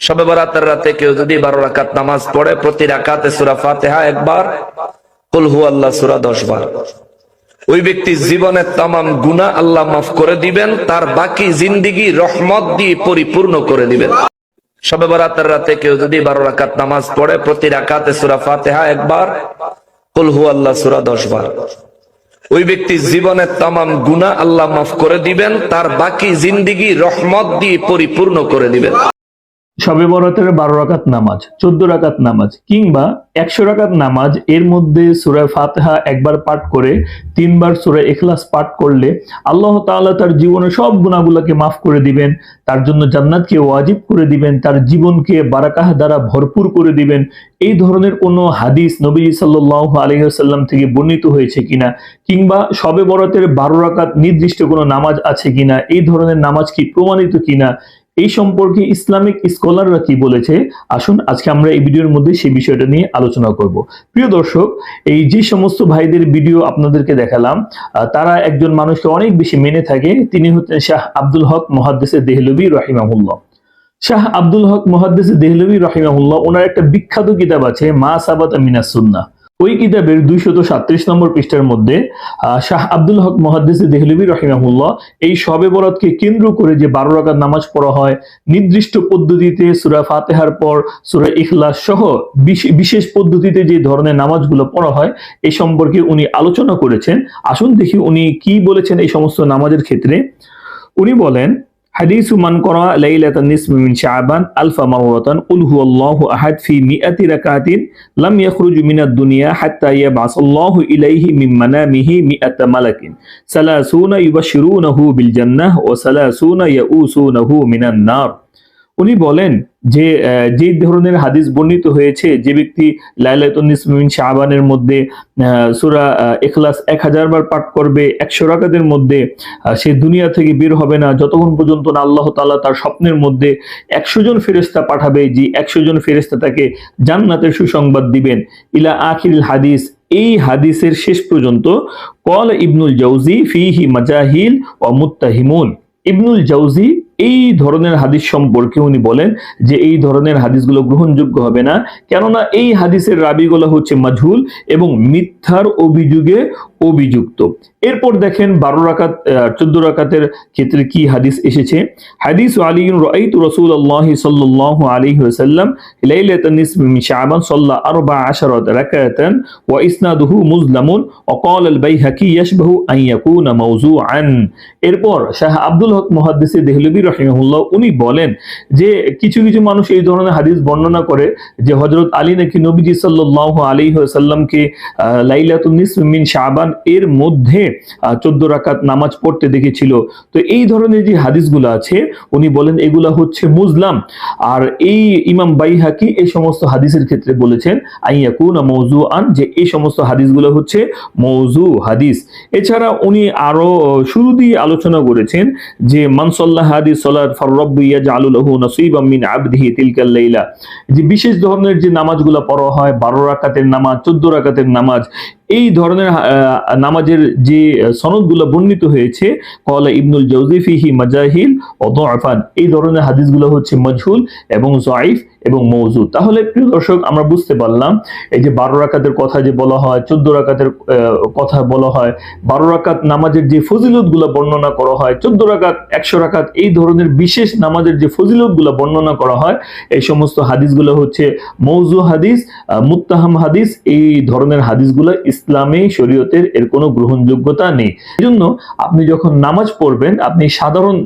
সবে বরাতের রাতে কেউ যদি বারো রাকাত নামাজ পড়ে, প্রতি রাকাতে সুরা ফাতেহা একবার, কুল হু আল্লাহ সুরা দশ বার। ওই ব্যক্তি জীবনের তামাম গুনাহ আল্লাহ মাফ করে দিবেন, তার বাকি জিন্দিগি রহমত দিয়ে পরিপূর্ণ করে দিবেন। সবে বরাতের রাতে কেউ যদি বারো রাকাত নামাজ পড়ে, প্রতি রাকাতে সুরা ফাতেহা একবার, কুল হু আল্লাহ সুরা দশ বার। ওই ব্যক্তি জীবনের তামাম গুনাহ আল্লাহ মাফ করে দিবেন, তার বাকি জিন্দিগি রহমত দিয়ে পরিপূর্ণ করে দিবেন। সবে বরাতের বারো রাকাত নামাজ, চোদ্দ রাকাত নামাজ, কিংবা একশো রাকাত নামাজ এর মধ্যে সুরায় ফাতেহা একবার পাঠ করে, তিনবার সুরায় এখলাস পাঠ করলে আল্লাহ তাআলা তার জীবনের সব গুণাগুলোকে মাফ করে দিবেন, তার জন্য জান্নাতকে ওয়াজিব করে দিবেন, তার জীবনকে বারাকাহ দ্বারা ভরপুর করে দিবেন। এই ধরনের কোনো হাদিস নবী সাল্লাহ আলহিহাল্লাম থেকে বর্ণিত হয়েছে কিনা, কিংবা সবে বরাতের বারো রাকাত নির্দিষ্ট কোনো নামাজ আছে কিনা, এই ধরনের নামাজ কি প্রমাণিত কিনা এই সম্পর্কে ইসলামিক স্কলাররা কি বলেছে? আসুন আজকে আমরা এই ভিডিওর মধ্যে সেই বিষয়টা নিয়ে আলোচনা করব। প্রিয় দর্শক, এই যে সমস্ত ভাইদের ভিডিও আপনাদেরকে দেখালাম তারা একজন মানুষকে অনেক বেশি মেনে থাকে, তিনি হচ্ছেন শাহ আব্দুল হক মহাদ্দেসে দেহলবি রহিমাহুল্লাহ। শাহ আব্দুল হক মহাদ্দেসে দেহলবি রহিমাহুল্লাহ, ওনার একটা বিখ্যাত কিতাব আছে, মা সাবাত মিনাস সুন্নাহ। ওই কিতাবের দুইশত সাত্রিশ নম্বর পৃষ্ঠার মধ্যে শাহ আব্দুল হক মহাদ্দেসে দেহলবি রহিমাহুল্লাহ এই শবে বরাতকে কেন্দ্র করে যে বারো রাকাত নামাজ পড়া হয়, নির্দিষ্ট পদ্ধতিতে সুরা ফাতেহার পর, সুরা ইখলাস সহ বিশ- বিশেষ পদ্ধতিতে যে ধরনের নামাজগুলো পড়া হয় এই সম্পর্কে উনি আলোচনা করেছেন। আসুন দেখি উনি কি বলেছেন এই সমস্ত নামাজের ক্ষেত্রে। উনি বলেন حديث من قرأ ليلة النصف من شعبان ألف مرة قل هو الله أحد في مئة ركعة لم يخرج من الدنيا حتى يبعث الله إليه من منامه مئة ملك. ثلاثون يبشرونه بالجنة وثلاثون يؤوسونه من النار. উনি বলেন যে যে ধরনের হাদিস বর্ণিত হয়েছে, যে ব্যক্তি লাইলাতুন নিসমিন শাহবানের মধ্যে সুরা এখলাস এক হাজার বার পাঠ করবে, একশো রাকাতের মধ্যে সে দুনিয়া থেকে বের হবে না, যতক্ষণ পর্যন্ত না আল্লাহ তাআলা তার স্বপ্নের মধ্যে একশো জন ফেরেস্তা পাঠাবে, যে একশো জন ফেরেস্তা তাকে জান্নাতের সুসংবাদ দিবেন। ইলা আখিল হাদিস, এই হাদিসের শেষ পর্যন্ত কল ইবনুল জাউজি ফিহি মাজাহিল ও মুত্তাহিমুন। ইবনুল জাউজি এই ধরনের হাদিস সম্পর্কে উনি বলেন যে এই ধরনের হাদিসগুলো গ্রহণযোগ্য হবে না, কেননা এই হাদিসের রাবিগুলো হচ্ছে মাজহুল এবং মিথ্যার অভিযোগে অভিযুক্ত। এরপর দেখেন বারো রাকাত চোদ্দ রাকাতের ক্ষেত্রে কি হাদিস এসেছে? হাদিস আলী রাইতু রাসূলুল্লাহ সাল্লাল্লাহু আলাইহি ওয়াসাল্লাম লাইলাতান নিসফ মিন শাবান সাল্লা আরবা আশারাত রাকাতান মুজলামুন ক্বালা আল বাইহাকি ইয়াশবাহু আন এরপর শাহ আব্দুল হক মুহাদ্দিসে দেহলবি রাহিমাহুল্লাহ উনি বলেন যে কিছু কিছু মানুষ এই ধরনের হাদিস বর্ণনা করে যে হযরত আলী নাকি নবীজি সাল্লাল্লাহু আলাইহি ওয়াসাল্লামকে আহ, লাইলাতুন নিসফ মিন শাবান এর মধ্যে চোদ্দ রাকাত নামাজ পড়তে দেখেছিল। তো এই ধরনের যে হাদিসগুলো আছে উনি বলেন এগুলা হচ্ছে মুজলাম। আর এই ইমাম বাইহাকি এই সমস্ত হাদিসের ক্ষেত্রে বলেছেন আইয়াকুনা মৌজু আন যে এই সমস্ত হাদিসগুলো হচ্ছে মৌজু হাদিস। এছাড়া উনি আরও শুরু দিয়ে আলোচনা করেছেন যে মানসল্লাহ হাদিস লাহু যে বিশেষ ধরনের যে নামাজগুলো পড়া হয় বারো রাকাতের নামাজ চোদ্দ রাকাতের নামাজ এই ধরনের নামাজের যে সনদগুলো বর্ণিত হয়েছে কলা ইবনুল জৌজি ফিহি মাজাহিল ও দআফান, এই ধরনের হাদিসগুলো হচ্ছে মজহুল এবং জয়ীফ এবং মৌজুদ তাহলে প্রিয় দর্শক, আমরা বুঝতে পারলাম, এই যে বারো রাকাতের কথা যে বলা হয়, চোদ্দ রাকাতের কথা বলা হয়, বারো রাকাত নামাজের যে ফজিলতগুলো বর্ণনা করা হয়, চোদ্দ রাকাত, একশো রাকাত, এই ধরনের বিশেষ নামাজের যে ফজিলতগুলো বর্ণনা করা হয়, এই সমস্ত হাদিসগুলো হচ্ছে মৌজু হাদিস মুত্তাহাম হাদিস, এই ধরনের হাদিসগুলো ইসলামী শরীয়তের এর কোনো গ্রহণযোগ্যতা নেই। এজন্য আপনি যখন নামাজ পড়বেন, আপনি সাধারণ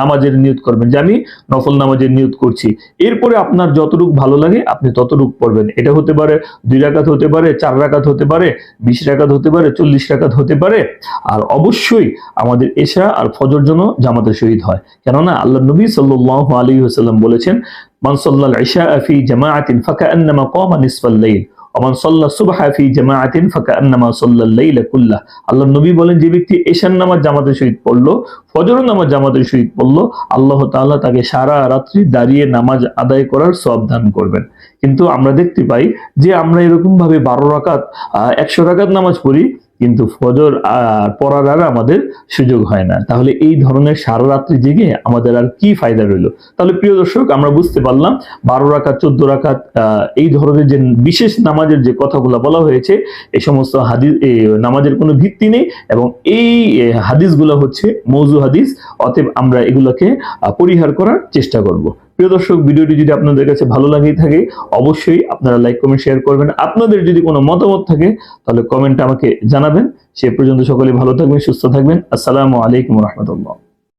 নামাজের নিয়ত করবেন যে আমি নফল নামাজের নিয়ত করছি। এরপরে আপনার যতটুক ভালো লাগে, আপনি ততটুক পড়বেন। এটা হতে পারে দুই রাকাত হতে পারে, চার রাকাত হতে পারে, বিশ রাকাত হতে পারে, চল্লিশ রাকাত হতে পারে। আর অবশ্যই আমাদের এশা আর ফজর জন্য জামাতের শহীদ হয়। কেননা আল্লাহ নবী সাল্লাল্লাহু আলাইহি ওয়াসাল্লাম বলেছেন, মান সাল্লাল ইশা ফি জামাআতিন ফাকান্নামা কামা নিসফাল লাইল সল্লা সাল্লা সুবহা ফাঁকা আন্নামা সল্লা সাল্লাল কুল্লাহ। আল্লাহ নবী বলেন, যে ব্যক্তি এশান নামাজ জামাতের সহিত পড়ল ফজর নামাজ জামাতের সহিত পড়ল, আল্লাহ তাআলা তাকে সারা রাত্রি দাঁড়িয়ে নামাজ আদায় করার সব দান করবেন। কিন্তু আমরা দেখতে পাই যে আমরা এরকম ভাবে বারো রাকাত একশো রাকাত নামাজ পড়ি কিন্তু ফজর আর পড়ার আর আমাদের সুযোগ হয় না। তাহলে এই ধরনের সারা রাত্রি জেগে আমাদের আর কি ফায়দা রইল? তাহলে প্রিয় দর্শক আমরা বুঝতে পারলাম বারো রাকাত চোদ্দ আহ, এই ধরনের যে বিশেষ নামাজের যে কথাগুলো বলা হয়েছে এই সমস্ত হাদিস নামাজের কোনো ভিত্তি নেই এবং এই হাদিসগুলো হচ্ছে মৌজু হাদিস অতএব আমরা এগুলোকে পরিহার করার চেষ্টা করব। প্রিয় দর্শক, ভিডিওটি যদি আপনাদের কাছে ভালো লাগে থাকে, অবশ্যই আপনারা লাইক, কমেন্ট, শেয়ার করবেন। আপনাদের যদি কোনো মতামত থাকে, তাহলে কমেন্টে আমাকে জানাবেন। সে পর্যন্ত সকলে ভালো থাকবেন, সুস্থ থাকবেন। আসসালামু আলাইকুম রহমতুল্লাহ।